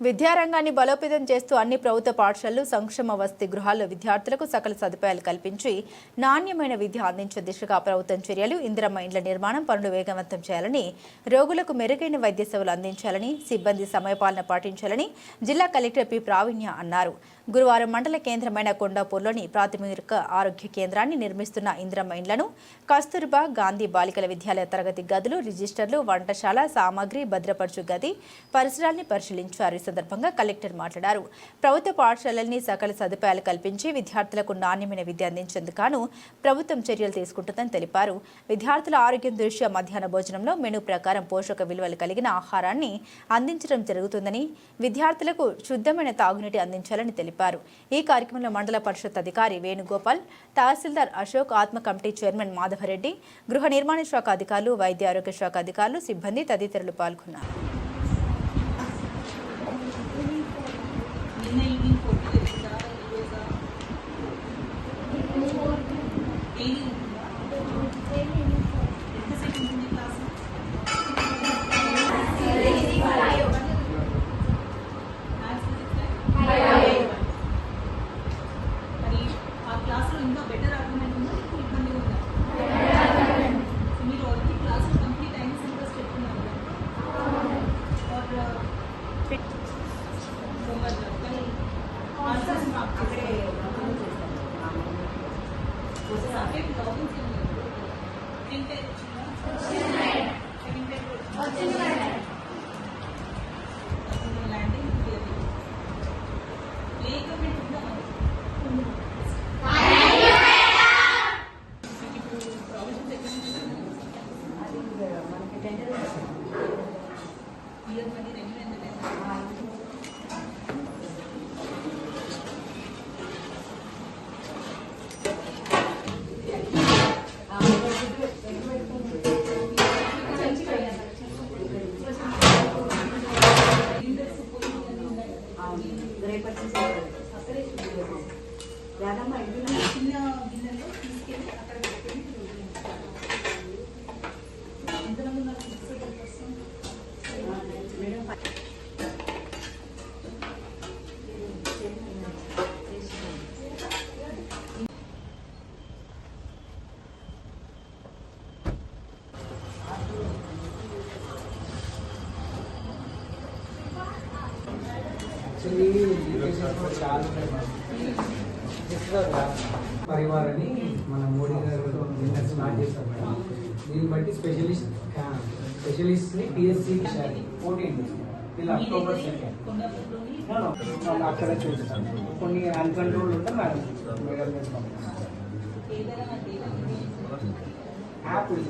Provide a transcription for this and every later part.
విద్యారంగాన్ని బలోపేతం చేస్తూ అన్ని ప్రభుత్వ పాఠశాలలు సంక్షేమ వసతి గృహాల్లో విద్యార్థులకు సకల సదుపాయాలు కల్పించి నాణ్యమైన విద్య అందించే దిశగా ప్రభుత్వం చర్యలు. ఇందిరమ్మ ఇండ్ల నిర్మాణం పనులు వేగవంతం చేయాలని రోగులకు మెరుగైన వైద్య సేవలు అందించాలని సిబ్బంది సమయపాలన పాటించాలని జిల్లా కలెక్టర్ పి. ప్రావీణ్య అన్నారు. గురువారం మండల కేంద్రమైన కొండాపూర్లోని ప్రాథమిక ఆరోగ్య కేంద్రాన్ని నిర్మిస్తున్న ఇందిరమ్మ ఇండ్లను కస్తూర్బా గాంధీ బాలికల విద్యాలయ తరగతి గదులు రిజిస్టర్లు వంటశాల సామాగ్రి భద్రపరచు గది పరిసరాల్ని పరిశీలించారు. ఈ సందర్భంగా కలెక్టర్ మాట్లాడారు. ప్రభుత్వ పాఠశాలల్ని సకల సదుపాయాలు కల్పించి విద్యార్థులకు నాణ్యమైన విద్య అందించేందుకు ప్రభుత్వం చర్యలు తీసుకుంటుందని తెలిపారు. విద్యార్థుల ఆరోగ్యం దృష్ట్యా మధ్యాహ్న భోజనంలో మెనూ ప్రకారం పోషక విలువలు కలిగిన ఆహారాన్ని అందించడం జరుగుతుందని విద్యార్థులకు శుద్ధమైన తాగునీటి అందించాలని తెలిపారు. ఈ కార్యక్రమంలో మండల పరిషత్ అధికారి వేణుగోపాల్ తహసీల్దార్ అశోక్ ఆత్మ కమిటీ చైర్మన్ మాధవరెడ్డి గృహ నిర్మాణ శాఖ అధికారులు వైద్య ఆరోగ్య శాఖ అధికారులు సిబ్బంది తదితరులు పాల్గొన్నారు ఎక్కడ నుంచి ఇయర్ మనీ పరివార్ అని మన మోడీ గారు నిన్న స్టార్ట్ చేశారు మేడం దీన్ని బట్టి స్పెషలిస్ట్ స్పెషలిస్ట్ ని పిఎస్సికి షారి ఫోర్టీన్ ఇలా అక్టోబర్ సెకండ్ కొండాపూర్లోని అక్కడ చూస్తాం కొన్ని అన్కంట్రోల్ ఉంటే మేడం మేడం మీద పంపిస్తాం ఏదైనా డేటా యాప్ ఉంది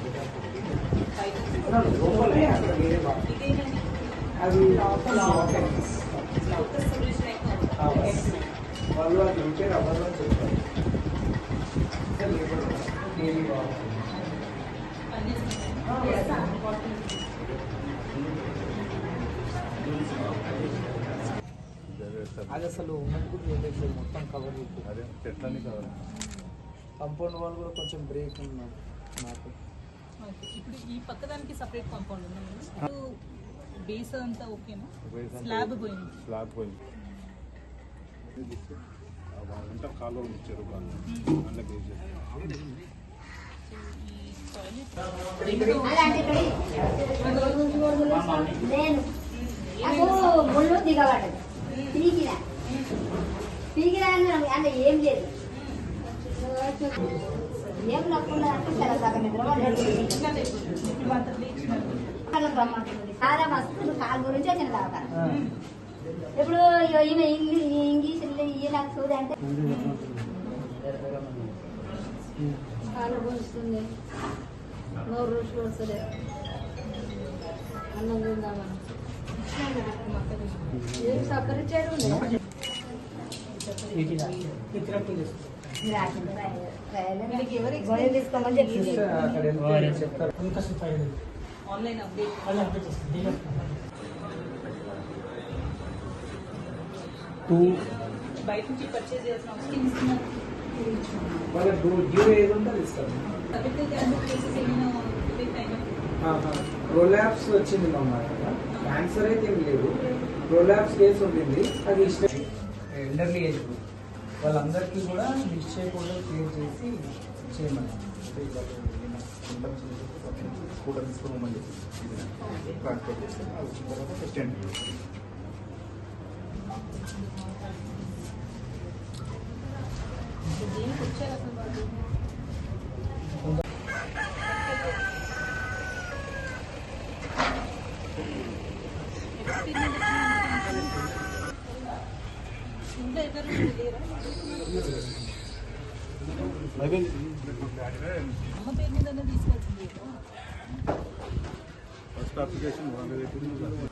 డైలీ కావాలి అది అసలు మొత్తం కవర్ అదే చెట్లని కదా కంపౌండ్ వాళ్ళు కూడా కొంచెం బ్రేక్ ఉన్నాం నాకు ఇప్పుడు ఈ పక్కదానికి సపరేట్ కాంపౌండ్ ఉంది. బేస్ అంతా ఓకేనా స్లాబ్. పోయింది. స్లాబ్ పోయింది. అంతా కాలువ కాలువ అన్న బేస్ దిగబడ్డది అంటే ఏం లేదు ఏం నొప్పుందా అంటే చాలా సగం బ్రహ్మాండం చాలా మస్తు కాలు గురించి వచ్చిన దాకా ఇప్పుడు ఇగో ఈమె ఇంగ్లీష్ ఇంగ్లీష్ నాకు చూడు అంటే కాలు గుంజుతుంది. నోరు రుచి వస్తుంది. అన్నం తిందామని. ఏం సపరేట్ చేయడం ఆన్లైన్ అప్డేట్ టూ బయట నుంచి పర్చేజ్ చేయాల్సిన అవసరం ఇస్తున్నారు వాళ్ళ డ్యూ ఏది ఉంటే అది ఇస్తారు. ప్రొలాప్స్ వచ్చింది మా మాట క్యాన్సర్ అయితే ఏం లేదు. ప్రొలాప్స్ కేసు ఉండింది. అది ఇష్టం ఎల్డర్లీ ఏజ్ గ్రూప్ వాళ్ళందరికీ కూడా లిస్ట్ చేయకుండా క్లియర్ చేసి చేయమని కూడా తీసుకోమని ట్రాన్స్ఫర్ చేస్తే అది వచ్చిన తర్వాత ఎక్స్టెండ్ దేనికి వచ్చారు తీసుకోవాల్సింది ఫస్ట్ అప్లికేషన్ వాళ్ళ దగ్గర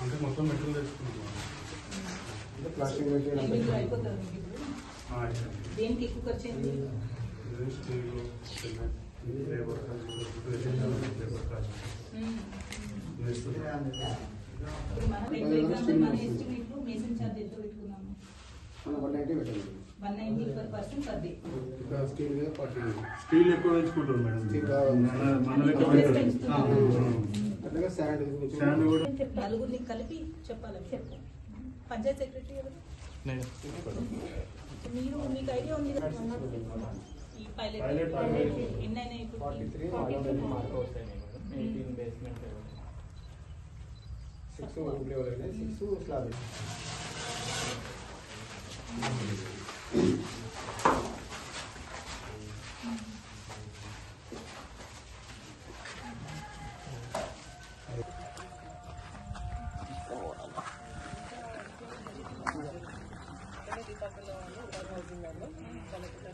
అంటే మొత్తం మెటీరియల్ తెచ్చుకుంటున్నాం ప్లాస్టిక్ మీరు అయిపోతారు మీకు ఇప్పుడు దేనికి ఎక్కువ ఖర్చు అయింది steel cement labour labour steel ఎక్కువ పెంచుకుంటారు మేడం మన లెక్క. శాండ్ కూడా నలుగురిని కలిపి చెప్పాలి చెప్పు పంచాయత్ సెక్రటరీ మీరు మీకు ఐడియా ఉంది ఈ pilot pilot pilot. Estuvo cumplido la evidencia. Estuvo clave.